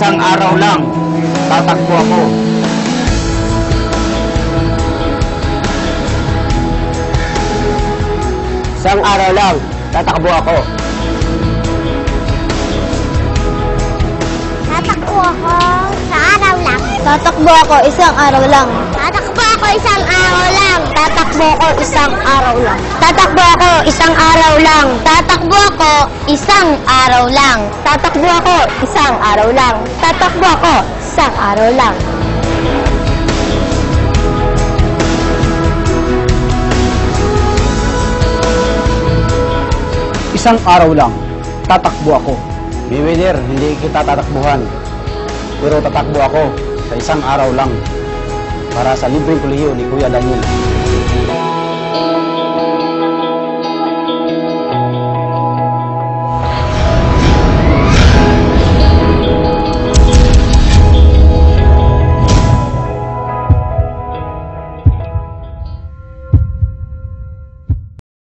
isang araw lang, tatakbo ako. Isang araw lang, tatakbo ako. Tatakbo ako sa araw lang. Tatakbo ako isang araw lang. Tatakbo ako isang araw lang. Tatakbo ako isang araw lang. Tatakbo ako isang araw lang. Tatakbo ako isang araw lang. Tatakbo ako isang araw lang. Tatakbo ako isang araw lang. Isang araw lang, tatakbo ako. Bewinner, hindi kita tatakbuhan. Pero tatakbo ako sa isang araw lang para sa libreng kolehiyo ni Kuya Daniel. Bye.